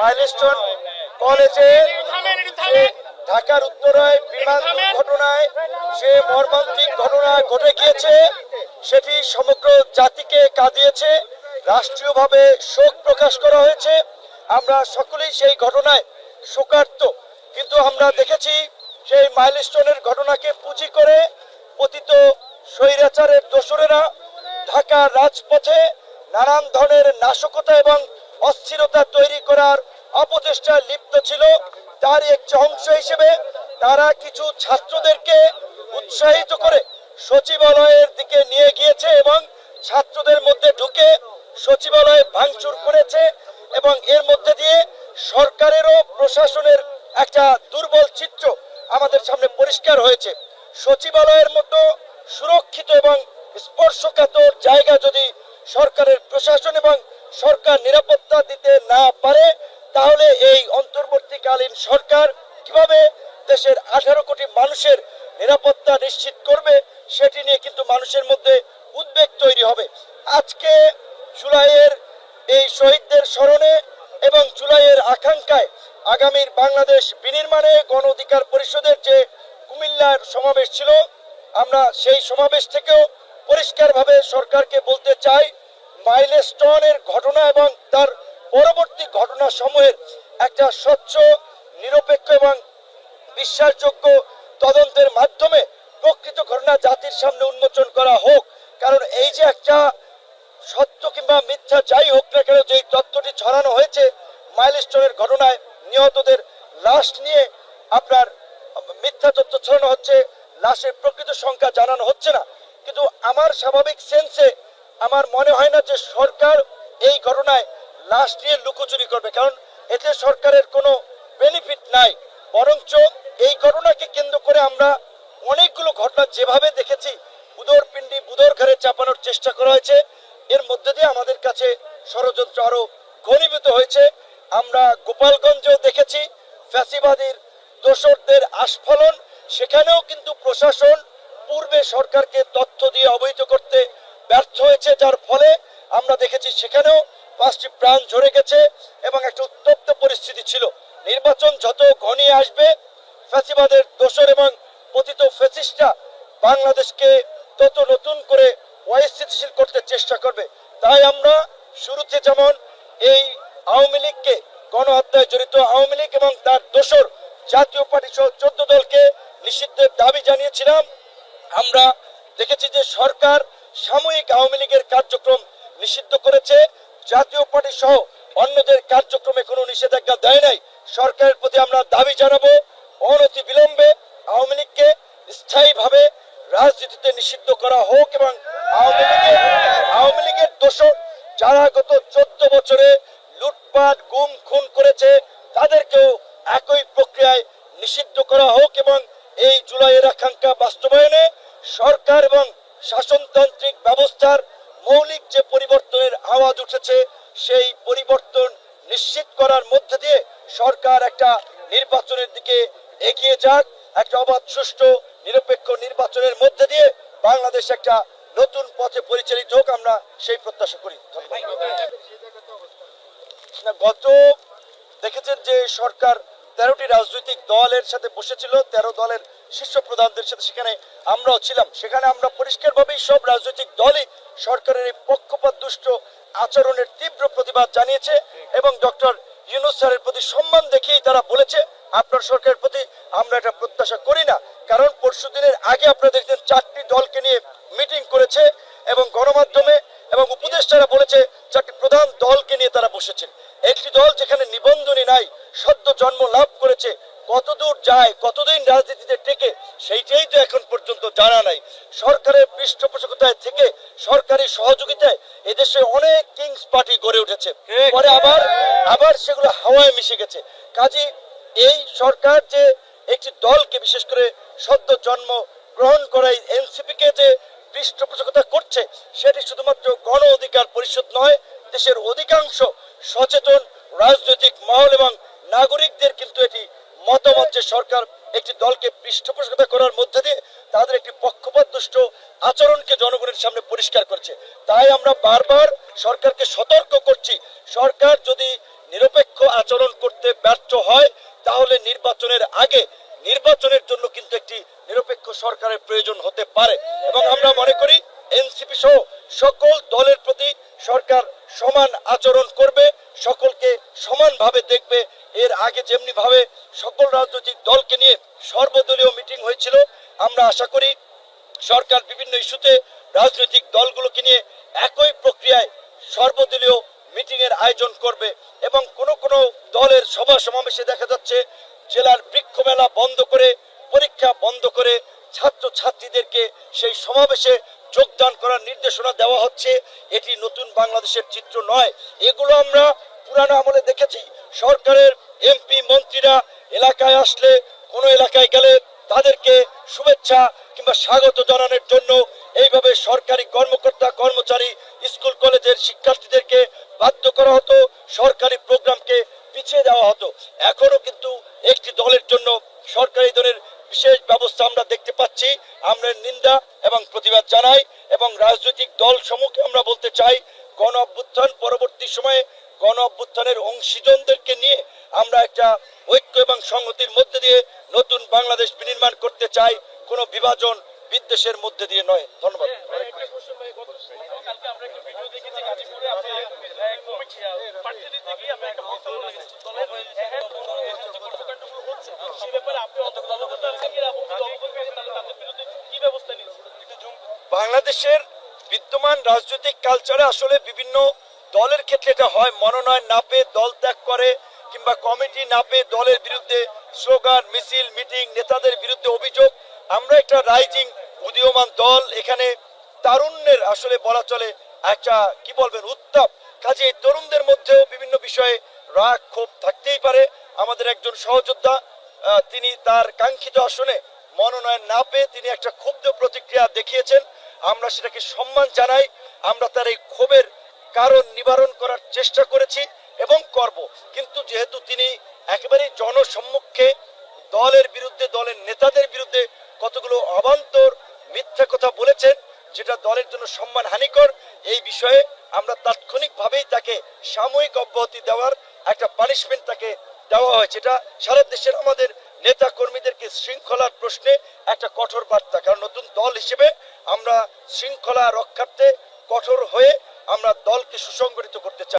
Milestone কলেজে, ঢাকার উত্তরায় বিমান দুর্ঘটনায় যে মর্মান্তিক ঘটনা ঘটে গিয়েছে, সেটি সমগ্র জাতিকে কাঁদিয়েছে, রাষ্ট্রীয়ভাবে শোক প্রকাশ করা হয়েছে। আমরা সকলেই সেই ঘটনায় শোকার্ত, কিন্তু আমরা দেখেছি সেই মাইলস্টোনের ঘটনাকে পুঁজি করে পতিত স্বৈরাচারের দোসরেরা ঢাকার রাজপথে নানান ধরনের নাশকতা এবং অস্থিরতা তৈরি করার অপচেষ্টায় লিপ্ত ছিল। তার একটি অংশ হিসেবে তারা কিছু ছাত্রদেরকে উৎসাহিত করে সচিবালয়ের দিকে নিয়ে গিয়েছে এবং ছাত্রদের মধ্যে ঢুকে সচিবালয়ে ভাঙচুর করেছে এবং এর মধ্যে দিয়ে সরকারেরও প্রশাসনের একটা দুর্বল চিত্র আমাদের সামনে পরিষ্কার হয়েছে। সচিবালয়ের মতো সুরক্ষিত এবং স্পর্শকাতর জায়গা যদি সরকারের প্রশাসন এবং সরকার নিরাপত্তা দিতে না পারে, তাহলে এই অন্তর্বর্তীকালীন সরকার কীভাবে দেশের আঠারো কোটি মানুষের নিরাপত্তা নিশ্চিত করবে, সেটি নিয়ে কিন্তু মানুষের মধ্যে উদ্বেগ তৈরি হবে। আজকে জুলাইয়ের এই শহীদদের স্মরণে এবং জুলাইয়ের আকাঙ্ক্ষায় আগামীর বাংলাদেশ বিনির্মাণে গণ অধিকার পরিষদের যে কুমিল্লার সমাবেশ ছিল, আমরা সেই সমাবেশ থেকেও পরিষ্কারভাবে সরকারকে বলতে চাই মাইলস্টোনের ঘটনা এবং তার পরবর্তী ঘটনা সমূহের একটা স্বচ্ছ, নিরপেক্ষ এবং বিশ্বাসযোগ্য তদন্তের মাধ্যমে প্রকৃত ঘটনা জাতির সামনে উন্মোচন করা হোক। কারণ এই যে একটা সত্য কিংবা মিথ্যা যাই হোক না কেন, যেই তথ্যটি ছড়ানো হয়েছে, মাইলস্টোনের ঘটনায় নিহতদের লাশ নিয়ে আপনার মিথ্যা তথ্য ছড়ানো হচ্ছে, লাশের প্রকৃত সংখ্যা জানানো হচ্ছে না। কিন্তু আমার স্বাভাবিক সেন্সে আমার মনে হয় না যে সরকার এই ঘটনায় লাশ নিয়ে লুকোচুরি করবে, কারণ এতে সরকারের কোনো বেনিফিট নাই। বরঞ্চ এই ঘটনাকে কেন্দ্র করে আমরা অনেকগুলো ঘটনা যেভাবে দেখেছি বুদর পিণ্ডি বুদর ঘরে চাপানোর চেষ্টা করা হয়েছে। এর মধ্যে দিয়ে আমাদের কাছে ষড়যন্ত্র আরও ঘনীভূত হয়েছে। আমরা গোপালগঞ্জেও দেখেছি, ফ্যাসিবাদীর দোসরদের আস্ফলন, সেখানেও কিন্তু প্রশাসন পূর্বে সরকারকে তথ্য দিয়ে অবহিত করতে হয়েছে, যার ফলে আমরা দেখেছি সেখানেও পাঁচটি প্রাণ ঝরে গেছে এবং একটা উত্তপ্ত পরিস্থিতি ছিল। নির্বাচন যত ঘনিয়ে আসবে, ফ্যাসিবাদের দোসর এবং পতিত ফ্যাসিস্টরা বাংলাদেশকে তত নতুন করে অস্থিতিশীল করতে চেষ্টা করবে। তাই আমরা শুরুতে যেমন এই আওয়ামী লীগকে গণহত্যায় জড়িত আওয়ামী লীগ এবং তার দোসর জাতীয় পার্টি সহ চোদ্দ দলকে নিষিদ্ধের দাবি জানিয়েছিলাম, আমরা দেখেছি যে সরকার সাময়িক আওয়ামী লীগের কার্যক্রম নিষিদ্ধ করেছে। জাতীয় পার্টি সহ অন্যদের কার্যক্রমে কোনো নিষেধাজ্ঞা দেয় নাই। সরকারের প্রতি আমরা দাবি জানাব অনতি বিলম্বে আওয়ামী লীগকে স্থায়ীভাবে রাজনীতিতে নিষিদ্ধ করা হোক এবং আওয়ামী লীগের আওয়ামী লীগের দোষর যারা গত চোদ্দ বছরে লুটপাট, গুম, খুন করেছে, তাদেরকেও একই প্রক্রিয়ায় নিষিদ্ধ করা হোক এবং এই জুলাইয়ের আকাঙ্ক্ষা বাস্তবায়নে সরকার এবং শাসনতান্ত্রিক ব্যবস্থার মৌলিক যে পরিবর্তনের আওয়াজ উঠেছে, সেই পরিবর্তন নিশ্চিত করার মধ্যে দিয়ে সরকার একটা নির্বাচনের দিকে এগিয়ে যাক, একটা অবাধ, সুষ্ঠু, নিরপেক্ষ নির্বাচনের মধ্যে দিয়ে বাংলাদেশ একটা নতুন পথে পরিচালিত হোক, আমরা সেই প্রত্যাশা করি। গত দেখেছেন যে সরকার তেরোটি রাজনৈতিক দলের সাথে বসেছিল, তেরো দলের শীর্ষ প্রধানদের সাথে সেখানে আমরাও ছিলাম। সেখানে আমরা পরিষ্কারভাবেই সব রাজনৈতিক দলই সরকারের এই পক্ষপাত দুষ্ট আচরণের তীব্র প্রতিবাদ জানিয়েছে এবং ডক্টর ইউনুস স্যারের প্রতি সম্মান দেখিয়েই তারা বলেছে, আপনার সরকারের প্রতি আমরা এটা প্রত্যাশা করি না। কারণ পরশু দিনের আগে আপনারা দেখছেন চারটি দলকে নিয়ে মিটিং করেছে এবং গণমাধ্যমে এবং উপদেষ্টারা বলেছে, চারটি প্রধান দলকে নিয়ে তারা বসেছেন। একটি দল যেখানে নিবন্ধনই নাই, সদ্য জন্ম লাভ করেছে কতদূর যায় কতদিন রাজনীতিতে টেকে সেইটাই তো এখন পর্যন্ত জানা নাই। সরকারের পৃষ্ঠপোষকতায় থেকে সরকারি সহযোগিতায় এদেশে অনেক কিংস পার্টি গড়ে উঠেছে। পরে আবার আবার সেগুলো হাওয়ায় মিশে গেছে। কাজে এই সরকার যে একটি দলকে বিশেষ করে সদ্য জন্ম গ্রহণ করা এনসিপি কে যে পৃষ্ঠপোষকতা করছে সেটি শুধুমাত্র গণ অধিকার পরিষদ নয় দেশের অধিকাংশ সচেতন রাজনৈতিক মহল এবং নাগরিকদের কিন্তু এটি মতামত যে সরকার একটি দলকে পৃষ্ঠপোষকতা করার মধ্যে দিয়ে তাদের একটি পক্ষপাত দুষ্ট আচরণকে জনগণের সামনে পরিষ্কার করছে। তাই আমরা বারবার সরকারকে সতর্ক করছি। সরকার যদি নিরপেক্ষ আচরণ করতে ব্যর্থ হয়, তাহলে নির্বাচনের আগে নির্বাচনের জন্য কিন্তু একটি নিরপেক্ষ সরকারের প্রয়োজন হতে পারে। এবং আমরা মনে করি, এনসিপি সহ সকল দলের প্রতি সরকার সমান আচরণ করবে, সকলকে সমানভাবে দেখবে এর আগে যেমনি ভাবে সকল রাজনৈতিক দলকে নিয়ে সর্বদলীয় মিটিং হয়েছিল, আমরা আশা করি সরকার বিভিন্ন ইস্যুতে রাজনৈতিক দলগুলোকে নিয়ে একই প্রক্রিয়ায় সর্বদলীয় মিটিং এর আয়োজন করবে এবং কোন কোন দলের সভা সমাবেশে দেখা যাচ্ছে জেলার বৃক্ষ মেলা বন্ধ করে, পরীক্ষা বন্ধ করে ছাত্র ছাত্রীদেরকে সেই সমাবেশে যোগদান করার নির্দেশনা দেওয়া হচ্ছে। এটি নতুন বাংলাদেশের চিত্র নয়। এগুলো আমরা পুরানো আমলে দেখেছি। সরকারের এমপি মন্ত্রীরা এলাকায় আসলে কোনো এলাকায় গেলে তাদেরকে শুভেচ্ছা কিংবা স্বাগত জানানোর জন্য এইভাবে সরকারি কর্মকর্তা, কর্মচারী, স্কুল, কলেজের শিক্ষার্থীদেরকে বাধ্য করা হতো, সরকারি প্রোগ্রামকে পিছিয়ে দেওয়া হতো। এখনও কিন্তু একটি দলের জন্য সরকারি দলের বিশেষ ব্যবস্থা আমরা দেখতে পাচ্ছি। আমরা নিন্দা এবং প্রতিবাদ জানাই এবং রাজনৈতিক দল সমূহকে আমরা বলতে চাই গণ অভ্যুত্থান পরবর্তী সময়ে গণ অভ্যুত্থানের অংশীজনদেরকে নিয়ে আমরা একটা ঐক্য এবং সংহতির মধ্যে দিয়ে নতুন বাংলাদেশ বিনির্মাণ করতে চাই, কোনো বিভাজন বিদ্বেষের মধ্যে দিয়ে নয়। ধন্যবাদ। বাংলাদেশের বিদ্যমান রাজনৈতিক কালচারে আসলে বিভিন্ন দলের ক্ষেত্রে এটা হয়, মনোনয়ন না পেয়ে দল ত্যাগ করে কিংবা কমিটি না পেয়ে দলের বিরুদ্ধে স্লোগান, মিছিল, মিটিং, নেতাদের বিরুদ্ধে অভিযোগ। আমরা একটা রাইজিং, উদীয়মান দল। এখানে তারুণ্যের আসলে বলা চলে একটা, কি বলবেন, উত্তাপ। কাজে এই তরুণদের মধ্যেও বিভিন্ন বিষয়ে রাগ, ক্ষোভ থাকতেই পারে। আমাদের একজন সহযোদ্ধা তিনি তার কাঙ্ক্ষিত আসনে মনোনয়ন না পেয়ে তিনি একটা ক্ষুব্ধ প্রতিক্রিয়া দেখিয়েছেন। আমরা সেটাকে সম্মান জানাই। আমরা তার এই ক্ষোভের কারণ নিবারণ করার চেষ্টা করেছি এবং করব। কিন্তু যেহেতু তিনি একেবারেই জনসম্মুখে দলের বিরুদ্ধে, দলের নেতাদের বিরুদ্ধে কতগুলো অবান্তর মিথ্যা কথা বলেছেন, যেটা দলের জন্য সম্মান হানিকর, এই বিষয়ে আমরা তাৎক্ষণিকভাবেই তাকে সাময়িক অব্যাহতি দেওয়ার একটা পানিশমেন্ট তাকে দেওয়া হয়েছে এটা সারা দেশের আমাদের নেতা কর্মীদেরকে শৃঙ্খলার প্রশ্নে একটা কঠোর বার্তা। কারণ নতুন দল হিসেবে আমরা শৃঙ্খলা রক্ষার্থে কঠোর হয়ে আমরা দলকে সুসংগঠিত করতে চাই।